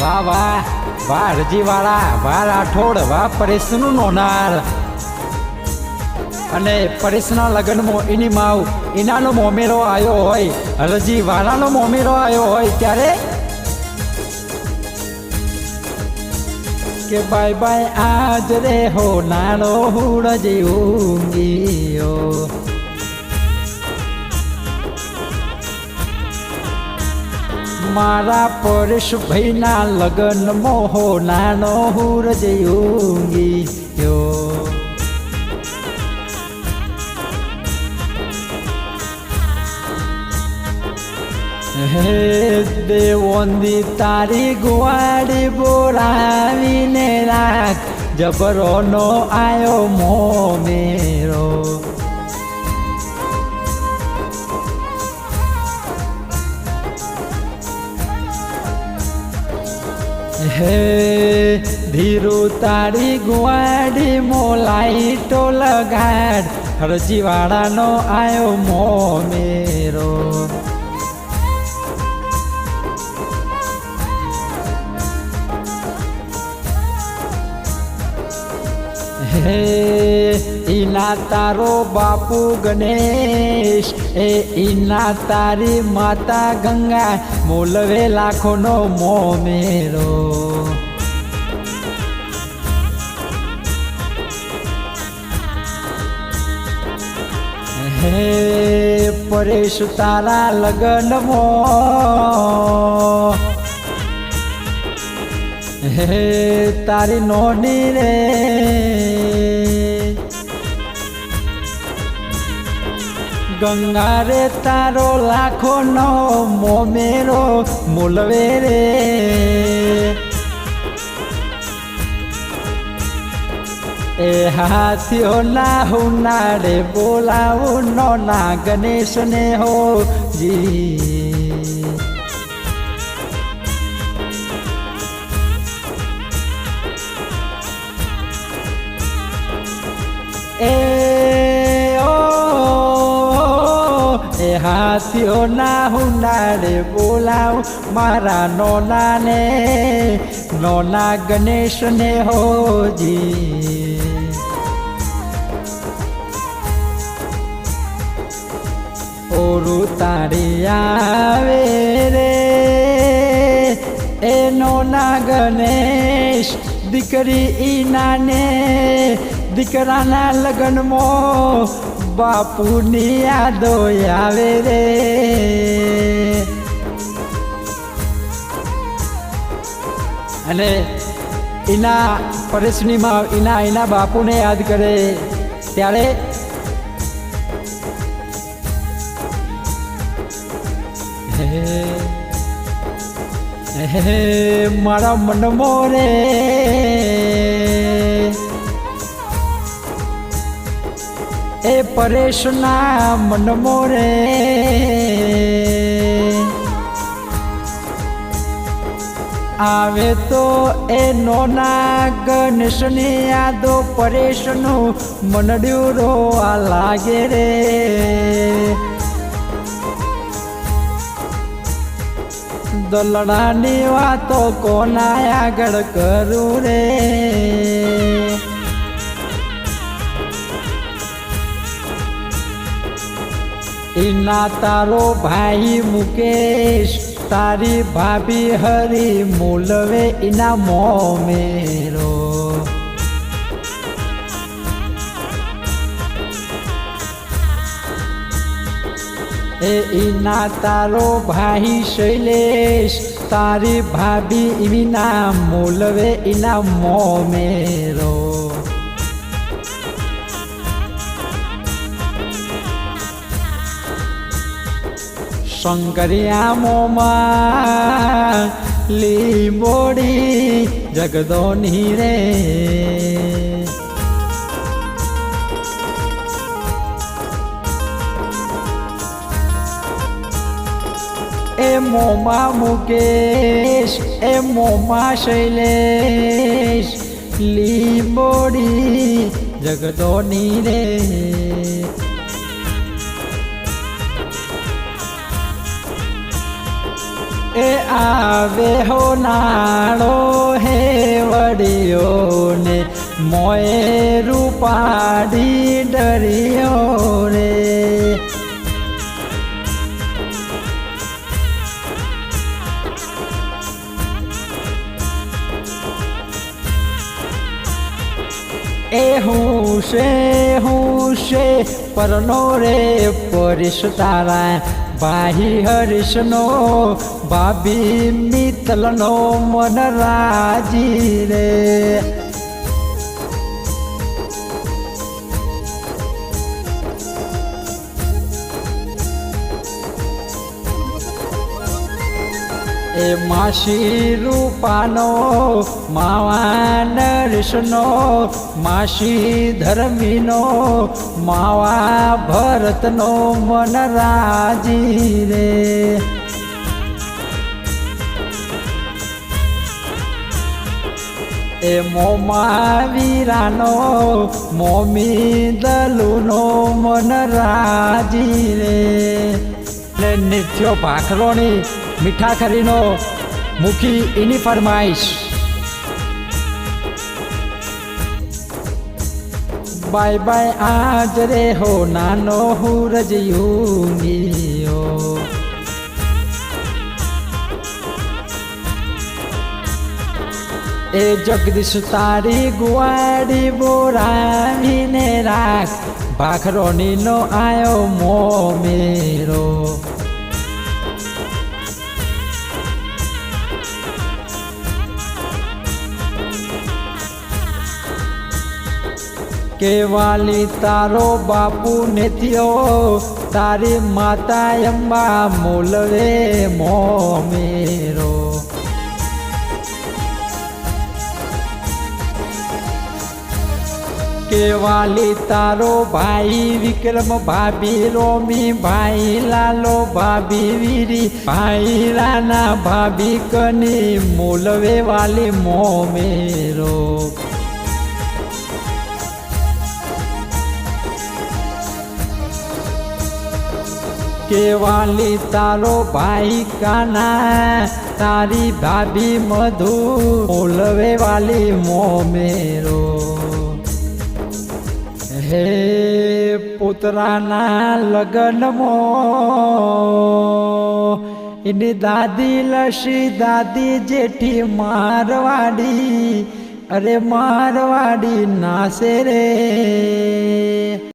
વાહ વાહ વાહ, રજીવાળા, વાહ, રાઠોડ, વાહ, પરેશનું નોનાર. અને પરેશના લગ્નમાં એની માવ, એનાનો મોમેરો આવ્યો હોય રજી વાળાનો મોમેરો આવ્યો હોય ત્યારે કે બાય બાય આજ રે હો નાનો હુડજી ઊંઘીયો મારા પરેશભાઈના લગ્ન મોહો નાનો હુરજી ઊંઘી યો હે દેવોંદી તારી ગુવાડી બોરાવીને રાખ. જબરોનો આયો મો મેરો હે ધીરુ તારી ગુવાડી મોલાઈ તો લગાડ. હરજીવાળાનો આયો મો મેરો હે, ઈના તારો બાપુ ગણેશ, એ ઈના તારી માતા ગંગા, મોલવે લાખોનો મો મેરો હે, પરેશ તારા લગ્નમાં હે તારી નોની રે ગંગા રે તારો લાખો નો મોમેરો મૂલવે રે એ હાથીઓ ના હુનાડે બોલાવું નો ના ગણેશ ને હો જી એ હાસ્યો ના હુનાડે બોલાવ મારા નોનાને. નોના ગણેશને હોજી ઓરું તારી આવે રે. એ નોના ગણેશ દીકરી ઈનાને. દીકરાના લગ્નમાં બાપુની યાદો આવે રે. અને એના પરેશનીમાં, એના એના બાપુને યાદ કરે ત્યારે હે મારા મનમો રે. એ પરેશના મનમો રે આવે તો એ નોના ગણેશની યાદો પરેશનું મનડ્યું આ લાગે રે. દલડાની વાતો કોના આગળ કરું રે. ઈના તારો ભાઈ મુકેશ તારી ભાભી હરી મૂલવે ઈના મો મેરો એ ઈના તારો ભાઈ શૈલેષ તારી ભાભી ઈના મૂલવે ઈના શંકરિયા મોમાં લીંબોડી જગદોની રે એ મોમાં મુકેશ એ મોમાં શૈલેષ લીંબોડી જગદોની રે એ આવે હો નાળો હે વડિયોને મોએ રૂપાડી ડરિયો રે એ હું છે હું છે પરનો રે પરિશ તારા ભાઈ હરીશનો ભાભી મિત્તલનો મન રાજી રે. એ માસી રૂપાનો, માવા નરેશનો, માસી ધર્મીનો, માવા ભરતનો મન રાજી રે. એ મોમા વીરાનો, મોમી દલુનો મન રાજી રે. નિત્યો ભાખરોની મીઠા ખરીનો મુખી એની ફરમાઈશ બાય બાય આજ રે હો નાનો હુરજ યુંગીયો એ જગદીશ તારી ગુવાડી બોરાવીને રાખ ભાખરોની નો આયો મો મેરો કે વાલી તારો બાપુ ને થયો. તારી માતા અંબા મોલવે મો મેરો. કેવાલી તારો ભાઈ વિક્રમ ભાભી, રોમી ભાઈ, લાલો ભાભી, વીરી ભાઈ લાના ભાભી, કની મોલવે વાલી મો મેરો. કે વાલી તારો ભાઈ કાના, તારી ભાભી મધુ મોલવે વાલી મો મેરો હે પુતરાના લગ્નમાં, એની દાદી લસી દાદી જેઠી મારવાડી, અરે મારવાડી નાસે રે.